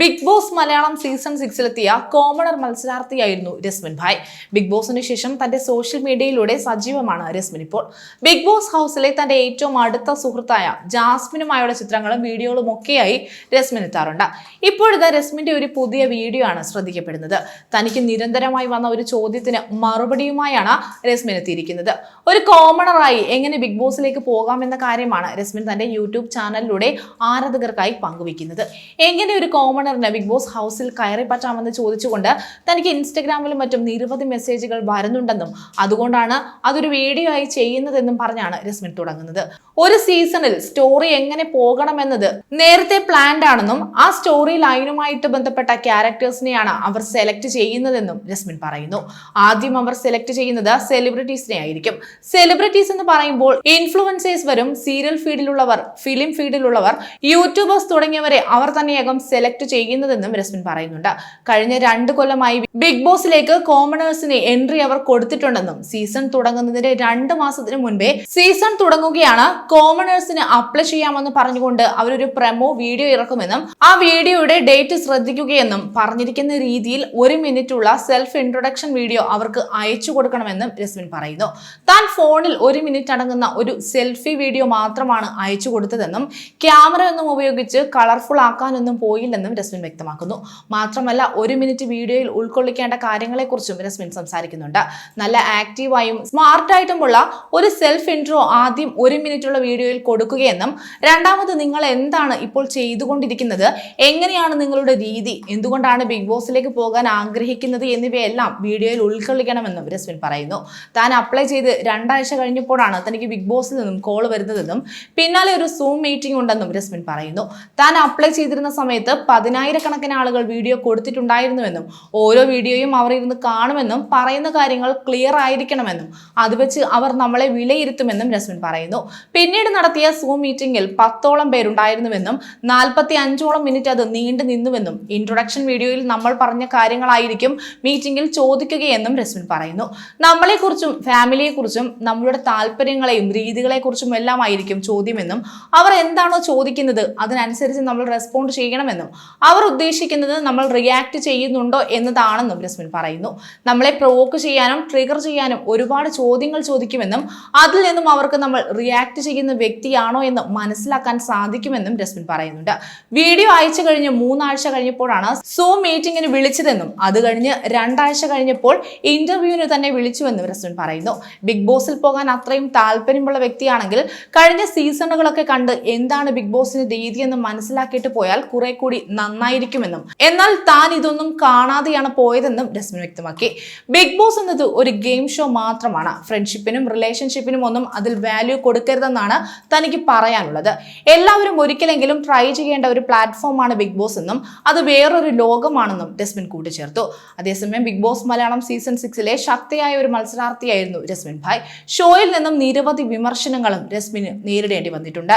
Big boss Malayalam season സിക്സിലെത്തിയ commoner മത്സരാർത്ഥിയായിരുന്നു Resmin Bhai. Big ബോസിന് ശേഷം തന്റെ സോഷ്യൽ മീഡിയയിലൂടെ സജീവമാണ് രസ്മിൻ ഇപ്പോൾ. ബിഗ് ബോസ് ഹൗസിലെ തന്റെ ഏറ്റവും അടുത്ത സുഹൃത്തായ ജാസ്മിനുമായുള്ള ചിത്രങ്ങളും വീഡിയോകളും ഒക്കെയായി രസ്മിൻ എത്താറുണ്ട്. ഇപ്പോഴത്തെ രസ്മിന്റെ ഒരു പുതിയ വീഡിയോ ആണ് ശ്രദ്ധിക്കപ്പെടുന്നത്. തനിക്ക് നിരന്തരമായി വന്ന ഒരു ചോദ്യത്തിന് മറുപടിയുമായാണ് രസ്മിൻ എത്തിയിരിക്കുന്നത്. ഒരു കോമണറായി എങ്ങനെ ബിഗ് ബോസിലേക്ക് പോകാമെന്ന കാര്യമാണ് രസ്മിൻ തന്റെ യൂട്യൂബ് ചാനലിലൂടെ ആരാധകർക്കായി പങ്കുവയ്ക്കുന്നത്. എങ്ങനെ ഒരു കോമണറിന് ബിഗ് ബോസ് ഹൗസിൽ കയറി പറ്റാമെന്ന് ചോദിച്ചുകൊണ്ട് തനിക്ക് ഇൻസ്റ്റഗ്രാമിലും മറ്റും നിരവധി മെസ്സേജുകൾ വരുന്നുണ്ടെന്നും അതുകൊണ്ടാണ് അതൊരു വീഡിയോ ആയി ചെയ്യുന്നതെന്നും പറഞ്ഞാണ് രസ്മിൻ തുടങ്ങുന്നത്. ഒരു സീസണിൽ സ്റ്റോറി എങ്ങനെ പോകണമെന്നത് നേരത്തെ പ്ലാൻഡ് ആണെന്നും ആ സ്റ്റോറി ലൈനുമായിട്ട് ബന്ധപ്പെട്ട ക്യാരക്ടേഴ്സിനെയാണ് അവർ സെലക്ട് ചെയ്യുന്നതെന്നും രസ്മിൻ പറയുന്നു. ആദ്യം അവർ സെലക്ട് ചെയ്യുന്നത് സെലിബ്രിറ്റീസിനെ ആയിരിക്കും. സെലിബ്രിറ്റീസ് എന്ന് പറയുമ്പോൾ ഇൻഫ്ലുവൻസേഴ്സ് വരും സീരിയൽ ഫീൽഡിലുള്ളവർ ഫിലിം ഫീൽഡിലുള്ളവർ യൂട്യൂബേഴ്സ് തുടങ്ങിയവരെ അവർ തന്നെയാകും സെലക്ട് ചെയ്യുന്നതെന്നും രസ്മിൻ പറയുന്നുണ്ട്. കഴിഞ്ഞ രണ്ട് കൊല്ലമായി ബിഗ് ബോസിലേക്ക് കോമണേഴ്സിന് എൻട്രി അവർ കൊടുത്തിട്ടുണ്ടെന്നും സീസൺ തുടങ്ങുന്നതിന്റെ രണ്ട് മാസത്തിന് മുൻപേ സീസൺ തുടങ്ങുകയാണ് കോമണേഴ്സിന് അപ്ലൈ ചെയ്യാമെന്ന് പറഞ്ഞുകൊണ്ട് അവരൊരു പ്രമോ വീഡിയോ ഇറക്കുമെന്നും ആ വീഡിയോയുടെ ഡേറ്റ് ശ്രദ്ധിക്കുകയെന്നും പറഞ്ഞിരിക്കുന്ന രീതിയിൽ ഒരു മിനിറ്റുള്ള സെൽഫ് ഇൻട്രൊഡക്ഷൻ വീഡിയോ അവർക്ക് അയച്ചു കൊടുക്കണമെന്നും രസ്മിൻ പറയുന്നു. താൻ ഫോണിൽ ഒരു മിനിറ്റ് അടങ്ങുന്ന ഒരു സെൽഫി വീഡിയോ മാത്രമാണ് അയച്ചു കൊടുത്തതെന്നും ക്യാമറ ഒന്നും ഉപയോഗിച്ച് കളർഫുൾ ആക്കാനൊന്നും പോയില്ലെന്നും രസ്മിൻ വ്യക്തമാക്കുന്നു. മാത്രമല്ല ഒരു മിനിറ്റ് വീഡിയോയിൽ ഉൾക്കൊള്ളിക്കേണ്ട കാര്യങ്ങളെക്കുറിച്ചും രസ്മിൻ സംസാരിക്കുന്നുണ്ട്. നല്ല ആക്റ്റീവായും സ്മാർട്ടായിട്ടുമുള്ള ഒരു സെൽഫ് ഇൻട്രോ ആദ്യം ഒരു മിനിറ്റുള്ള വീഡിയോയിൽ കൊടുക്കുകയെന്നും രണ്ടാമത് നിങ്ങൾ എന്താണ് ഇപ്പോൾ ചെയ്തുകൊണ്ടിരിക്കുന്നത് എങ്ങനെയാണ് നിങ്ങളുടെ രീതി എന്തുകൊണ്ടാണ് ബിഗ് ബോസിലേക്ക് പോകാൻ ആഗ്രഹിക്കുന്നത് എന്നിവയെല്ലാം വീഡിയോയിൽ ഉൾക്കൊള്ളിക്കണമെന്നും രസ്മിൻ പറയുന്നു. താൻ അപ്ലൈ ചെയ്ത് രണ്ടാഴ്ച കഴിഞ്ഞപ്പോഴാണ് തനിക്ക് ബിഗ് ബോസിൽ നിന്നും കോൾ വരുന്നതെന്നും പിന്നാലെ ഒരു സൂം മീറ്റിംഗ് ഉണ്ടെന്നും രസ്മിൻ പറയുന്നു. താൻ അപ്ലൈ ചെയ്തിരുന്ന സമയത്ത് പതിനായിരക്കണക്കിന് ആളുകൾ വീഡിയോ കൊടുത്തിട്ടുണ്ടായിരുന്നുവെന്നും ഓരോ വീഡിയോയും അവർ ഇരുന്ന് കാണുമെന്നും പറയുന്ന കാര്യങ്ങൾ ക്ലിയർ ആയിരിക്കണമെന്നും അത് വെച്ച് അവർ നമ്മളെ വിലയിരുത്തുമെന്നും രസ്മിൻ പറയുന്നു. പിന്നീട് നടത്തിയ സൂം മീറ്റിംഗിൽ പത്തോളം പേരുണ്ടായിരുന്നുവെന്നും നാൽപ്പത്തി അഞ്ചോളം മിനിറ്റ് അത് നീണ്ടു നിന്നുവെന്നും ഇൻട്രൊഡക്ഷൻ വീഡിയോയിൽ നമ്മൾ പറഞ്ഞ കാര്യങ്ങളായിരിക്കും മീറ്റിംഗിൽ ചോദിക്കുകയെന്നും രസ്മിൻ പറയുന്നു. നമ്മളെക്കുറിച്ചും ഫാമിലിയെക്കുറിച്ചും നമ്മളുടെ താല്പര്യങ്ങളെയും രീതികളെക്കുറിച്ചും എല്ലാം ആയിരിക്കും ചോദ്യമെന്നും അവർ എന്താണോ ചോദിക്കുന്നത് അതിനനുസരിച്ച് നമ്മൾ റെസ്പോണ്ട് ചെയ്യണമെന്നും അവർ ഉദ്ദേശിക്കുന്നത് നമ്മൾ റിയാക്ട് ചെയ്യുന്നുണ്ടോ എന്നതാണെന്നും രസ്മിൻ പറയുന്നു. നമ്മളെ പ്രൊവോക്ക് ചെയ്യാനും ട്രിഗർ ചെയ്യാനും ഒരുപാട് ചോദ്യങ്ങൾ ചോദിക്കുമെന്നും അതിൽ നിന്നും അവർക്ക് നമ്മൾ റിയാക്ട് ചെയ്യുന്ന വ്യക്തിയാണോ എന്ന് മനസ്സിലാക്കാൻ സാധിക്കുമെന്നും രസ്മിൻ പറയുന്നുണ്ട്. വീഡിയോ അയച്ചു കഴിഞ്ഞ് മൂന്നാഴ്ച കഴിഞ്ഞപ്പോഴാണ് സൂം മീറ്റിംഗിന് വിളിച്ചതെന്നും അത് കഴിഞ്ഞ് രണ്ടാഴ്ച കഴിഞ്ഞപ്പോൾ ഇന്റർവ്യൂവിന് തന്നെ വിളിച്ചുവെന്നും രസ്മിൻ പറയുന്നു. ബിഗ് ബോസിൽ പോകാൻ അത്രയും താല്പര്യമുള്ള വ്യക്തിയാണെങ്കിൽ കഴിഞ്ഞ സീസണുകളൊക്കെ കണ്ട് എന്താണ് ബിഗ് ബോസിന്റെ രീതി എന്ന് മനസ്സിലാക്കിയിട്ട് പോയാൽ കുറെ കൂടി നന്നായിരിക്കുമെന്നും. എന്നാൽ താൻ ഇതൊന്നും കാണാതെയാണ് പോയതെന്നും രസ്മിൻ വ്യക്തമാക്കി. ബിഗ് ബോസ് എന്നത് ഒരു ഗെയിം ഷോ മാത്രമാണ്. ഫ്രണ്ട്ഷിപ്പിനും റിലേഷൻഷിപ്പിനും ഒന്നും അതിൽ വാല്യൂ കൊടുക്കരുതെന്നാണ് തനിക്ക് പറയാനുള്ളത്. എല്ലാവരും ഒരിക്കലെങ്കിലും ട്രൈ ചെയ്യേണ്ട ഒരു പ്ലാറ്റ്ഫോമാണ് ബിഗ് ബോസ് എന്നും അത് വേറൊരു ലോകമാണെന്നും രസ്മിൻ കൂട്ടിച്ചേർത്തു. അതേസമയം ബിഗ് ബോസ് മലയാളം സീസൺ സിക്സിലെ ശക്തിയായ ഒരു മത്സരാർത്ഥിയായിരുന്നു രസ്മിൻ ഭായ്. ഷോയിൽ നിന്നും നിരവധി വിമർശനങ്ങളും രസ്മിന് നേരിടേണ്ടി വന്നിട്ടുണ്ട്.